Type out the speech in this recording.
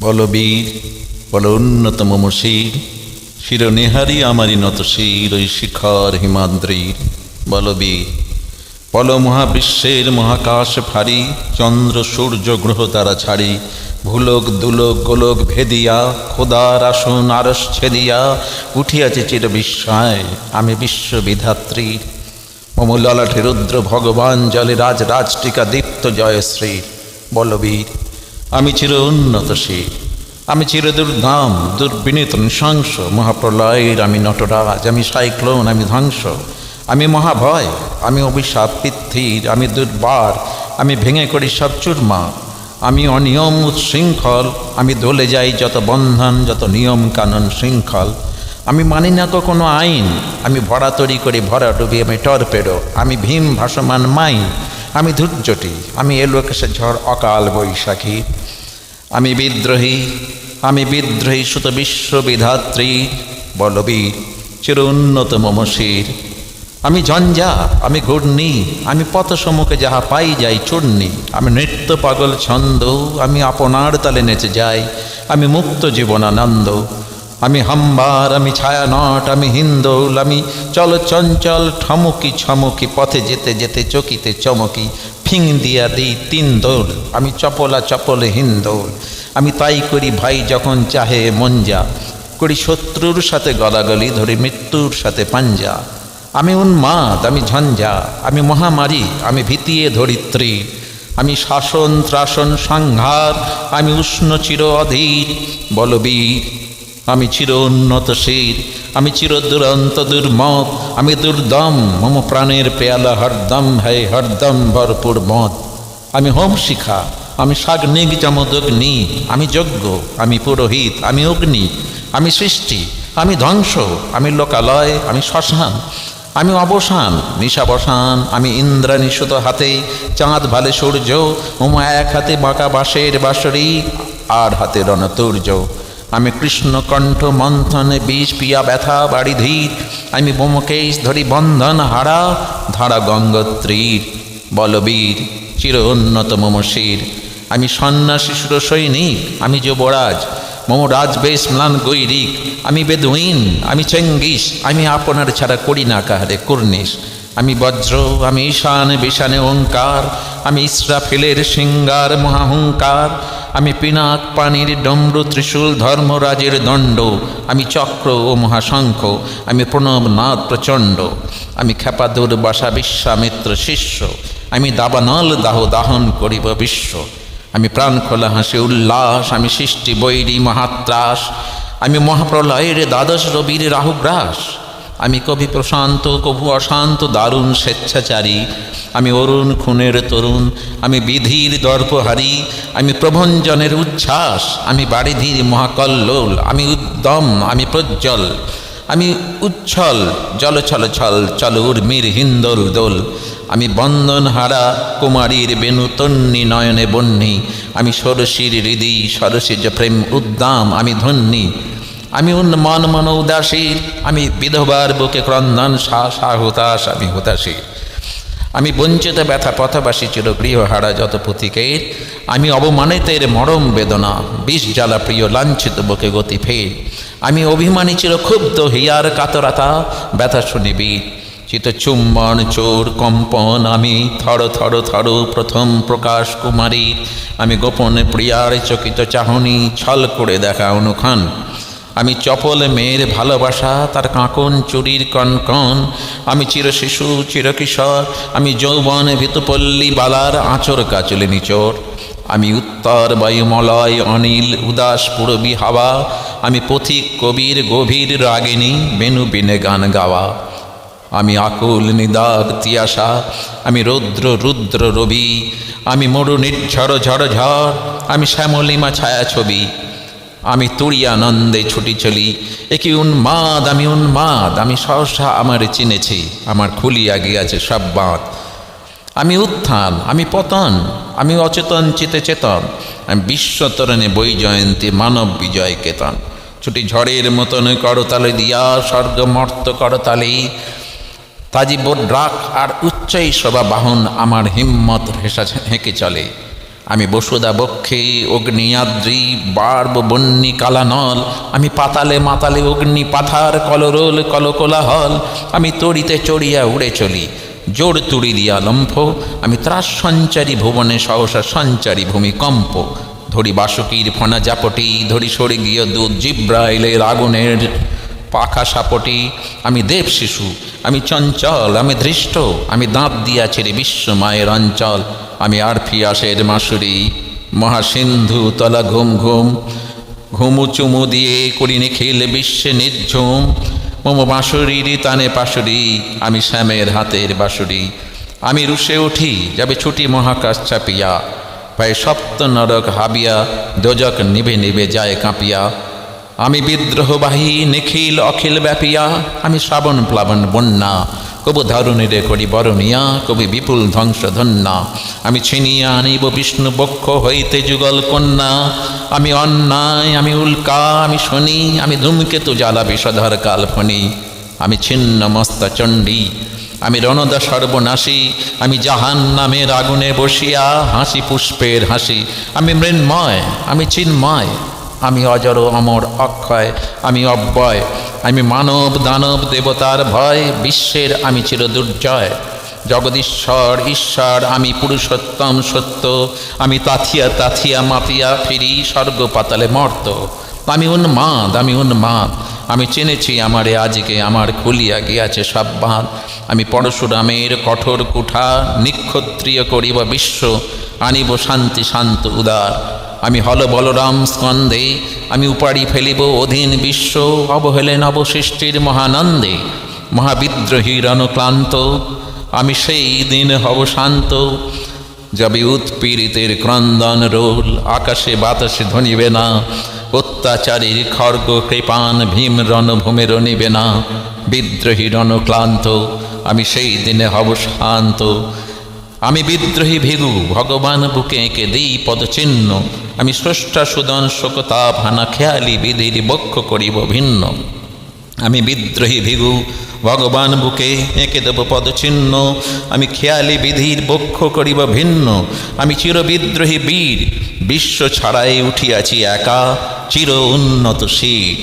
বল বীর, বল উন্নতম শির শিরনেহারি আমারই নত শির, ওই শিখর হিমাদ্রির। বল বীর, বল মহাবিশ্বের মহাকাশ ফারি চন্দ্র, সূর্য, গ্রহ তারা ছাড়ি। ভুলোক, দুলোক, গোলক ভেদিয়া, খোদার আসন আরস ছেদিয়া, উঠিয়াছে চির বিস্ময়, আমি বিশ্ববিধাত্রীর মম ললাটে রুদ্র ভগবান, জলে রাজ রাজটিকা দীপ্ত জয়শ্রী। বলবীর আমি চির উন্নতশীল আমি চির দুর্দাম দুর্বিনীত, নৃশংস, মহাপ্রলয়ের আমি নটরাজ, আমি সাইক্লোন, আমি ধ্বংস। আমি মহাভয়, আমি অভিশাপ পৃথ্বীর আমি দুর্বার, আমি ভেঙে করি সব চুরমা। আমি অনিয়ম উচ্ছৃঙ্খল আমি দলে যাই যত বন্ধন, যত নিয়ম কানুন শৃঙ্খল। আমি মানি না তো কোনো আইন, আমি ভরা তরি করি ভরা ডুবি আমি টরপেডো। আমি ভীম ভাসমান মাইন আমি ধৈর্যটি আমি এলোকেশে ঝড়, অকাল বৈশাখী। আমি বিদ্রোহী আমি বিদ্রোহী সুত বিশ্ববিধাত্রী বলবীর চির উন্নত মমশির। আমি ঝঞ্ঝা আমি ঘূর্ণি, আমি পথ সম্মুখে যাহা পাই যাই চূর্ণি। আমি নৃত্য পাগল ছন্দ, আমি আপনার তালে নেচে যাই, আমি মুক্ত জীবনানন্দ। আমি হাম্বার, আমি ছায়ানট, আমি হিন্দৌল, আমি চল চঞ্চল ঠমকি ছমকি, পথে যেতে যেতে, চকিতে চমকি, ফিং দিয়া দিই তিন দোল, আমি চপলা চপলে হিন্দৌল। আমি তাই করি ভাই যখন চাহে মঞ্জা, করি শত্রুর সাথে গলাগলি ধরি মৃত্যুর সাথে পাঞ্জা। আমি উন্মাদ, আমি ঝঞ্ঝা, আমি মহামারী, আমি ভীতিয়ে ধরিত্রী। আমি শাসন ত্রাসন সংহার, আমি উষ্ণ চির অধীর, বলবীর আমি চির উন্নত উন্নতশীল আমি চির দুরন্ত দুর্মত, আমি দুর্দম, মম প্রাণের পেয়ালা হরদম, হে হরদম, ভরপুর মত। আমি হোম শিখা, আমি সাগ্নিক যমদগ্নি, আমি যজ্ঞ, আমি পুরোহিত, আমি অগ্নি, আমি সৃষ্টি, আমি ধ্বংস, আমি লোকালয়, আমি শ্মশান, আমি অবসান, নিশাবসান, আমি ইন্দ্রাণী সুতো হাতে, চাঁদ ভালে সূর্য, উমা এক হাতে বাঁকা বাঁশের বাঁশরি, আর হাতে রণতুর্য আমি কৃষ্ণকণ্ঠ মন্থনে বিষ পিয়া ব্যথা বাড়ি ধীর। আমি বোমকেশ ধরি বন্ধন হারা, ধারা গঙ্গোত্রীর। বলবীর চির উন্নত মমশির আমি সন্ন্যাসী সৈনিক, আমি যুবরাজ। মম রাজবেশ ম্লান গৈরিক। আমি বেদুইন, আমি চেঙ্গিস। আমি আপনার ছাড়া করি না কাহারে কর্নিশ। আমি বজ্র, আমি ঈশান বিশানে ওঙ্কার। আমি ইসরাফিলের সিঙ্গার মহাহংকার আমি পিনাক পানির ডম্রু ত্রিশূল ধর্মরাজের দণ্ড, আমি চক্র ও মহাশঙ্খ, আমি প্রণবনাথ প্রচণ্ড, আমি খেপা বাসা বিশ্বামিত্র শিষ্য, আমি দাবানল দাহ দাহন করিব বিশ্ব, আমি প্রাণ খোলা হাসি উল্লাস, আমি সৃষ্টি বৈরী মহাত্রাস, আমি মহাপ্রলয়ের দ্বাদশ রবির রাহুগ্রাস আমি কবি প্রশান্ত, কবু অশান্ত, দারুণ স্বেচ্ছাচারী। আমি অরুণ খুনের তরুণ, আমি বিধির দর্পহারী। আমি প্রভঞ্জনের উচ্ছ্বাস, আমি বাড়িধীর মহাকল্লোল। আমি উদ্যম, আমি প্রজ্জ্বল। আমি উচ্ছল জলছল ছল ছল চল উর্মির হিন্দোল দোল। আমি বন্ধন হারা কুমারীর বেনু তন্নি নয়নে বন্যি আমি সরসীর হৃদি সরসীজ প্রেম উদ্দাম, আমি ধন্যী। আমি উন্মন মন উদাসীর আমি বিধবার বুকে ক্রন্দন, সা হুতাশ, আমি হুতাশীর আমি বঞ্চিত, ব্যথা, পথবাসী চির গৃহহারা যত পুতিকের আমি অবমানিতের মরম বেদনা, বিষ জ্বালা প্রিয় লাঞ্ছিত বুকে গতি ফের। আমি অভিমানী চির ক্ষুব্ধ হিয়ার কাতরাতা, ব্যথা শুনিবি চিত চুম্বন, চোর, কম্পন, আমি থর থর থর, প্রথম প্রকাশ কুমারী। আমি গোপনে প্রিয়ার চকিত চাহনি, ছল করে দেখা অনুক্ষণ আমি চপল মেয়ের ভালোবাসা, তার কাঁকন চুরির কনকন। আমি চির শিশু চিরকিশোর আমি যৌবন ভিতুপল্লী বালার আঁচর কাচলে নিচোর আমি উত্তর বায়ুমলয়, অনিল, উদাস পুরবী হাওয়া। আমি পথিক কবির গভীর রাগিনী, বেনু বিনে গান গাওয়া। আমি আকুল নিদাগ তিয়াসা, আমি রৌদ্র রুদ্র রবি। আমি মরু নির্ঝর ঝড় ঝড় আমি শ্যামলিমা ছায়া ছবি আমি তুড়িয়ানন্দে ছুটি চলি। একে উন্মাদ, আমি উন্মাদ, আমি সহসা আমার চিনেছি, আমার খুলিয়া গিয়াছে সব বাঁধ। আমি উত্থান, আমি পতন, আমি অচেতন, চিতে চেতন, আমি বিশ্বতরণে বই জয়ন্তী, মানব বিজয় কেতন। ছুটি ঝড়ের মতন করতালে দিয়া, স্বর্গ মর্ত করতালি তাজি বোড্রাক আর উচ্চই শোভা বাহন, আমার হিম্মত হেঁকে চলে। আমি বসুদা বক্ষে অগ্নিয়াদ্রি, বার্ব বন্যি কালানল, আমি পাতালে মাতালে অগ্নি পাথার, কলরোল কলকোলাহল, আমি তড়িতে চড়িয়া উড়ে চলি, জোর তুড়ি দিয়া লম্ফ, আমি ত্রাস সঞ্চারী ভুবনে সহসা সঞ্চারী ভূমিকম্প, ধরি বাসুকীর ফনা জাপটি, ধরি সরে স্বর্গীয় দুধ জিব্রাইলের আগুনের পাখা সাপটি আমি দেব শিশু, আমি চঞ্চল, আমি ধৃষ্ট, আমি দাঁত দিয়াছি রে বিশ্ব মায়ের অঞ্চল, আমি আরফিয়াসের মাসুরি, মহাসিন্ধু তলা ঘুম ঘুম, ঘুমু চুমু দিয়ে করি নিখিল বিশ্বে নির্ঝুম, মম বাঁশুরির তানে পাশুরি, আমি শ্যামের হাতের বাঁশুরি, আমি রুষে উঠি যাবে ছুটি মহাকাশ চাপিয়া, পায়ে সপ্ত নরক হাবিয়া, দোজক নিভে নিভে যায় কাঁপিয়া আমি বিদ্রোহবাহী, নিখিল, অখিল ব্যাপিয়া, আমি শ্রাবণ প্লাবন বন্যা, কবু ধরণীরে করি বরণিয়া কবি বিপুল ধ্বংস ধন্যা আমি ছিনিয়া আনিব বিষ্ণু বক্ষ হইতে যুগল কন্যা, আমি অন্যায়, আমি উল্কা, আমি শনি, আমি ধূমকেতু জ্বালা বিষধর কালফনি আমি ছিন্ন মস্ত চণ্ডী, আমি রণদা সর্বনাশী, আমি জাহান নামের আগুনে বসিয়া হাসি পুষ্পের হাসি, আমি মৃন্ময়, আমি চিন্ময় আমি অজর অমর অক্ষয়, আমি অব্যয়, আমি মানব দানব দেবতার ভয়, বিশ্বের আমি চির দুর্জয়। জগদীশ্বর, ঈশ্বর, আমি পুরুষোত্তম সত্য, আমি তাথিয়া তাথিয়া মাতিয়া ফিরি স্বর্গ পাতালে মর্ত। আমি উন্মাদ আমি উন্মাদ, আমি চিনেছি আমারে আজকে, আমার খুলিয়া গিয়াছে সব বাঁধ আমি পরশুরামের কঠোর কুঠা, নিক্ষত্রিয় করিব বিশ্ব, আনিব শান্তি শান্ত উদার। আমি হল বলরাম স্কন্ধে, আমি উপাড়ি ফেলিব অধীন বিশ্ব অবহেলেন অবশিষ্টির মহানন্দে। মহাবিদ্রোহীর অনুক্লান্ত আমি সেই দিন হব শান্ত। যাবে উৎপীড়িতের ক্রন্দন রোল, আকাশে বাতাসে ধনিবে না। অত্যাচারীর খর্গ কৃপান ভীম রণভূমে রনিবে না। বিদ্রোহী রণক্লান্ত, আমি সেই দিনে হব শান্ত। আমি বিদ্রোহী ভিগু, ভগবান বুকে এঁকে দিই পদচিহ্ন আমি স্রষ্টা সুদন শোকতা ভানা খেয়ালি বিধির বক্ষ করিব ভিন্ন। আমি বিদ্রোহী ভিগু, ভগবান বুকে এঁকে দেব পদচিহ্ন আমি খেয়ালি বিধির বক্ষ করিব ভিন্ন। আমি চির বিদ্রোহী বীর, বিশ্ব ছাড়াই উঠিয়াছি একা, চির উন্নত শির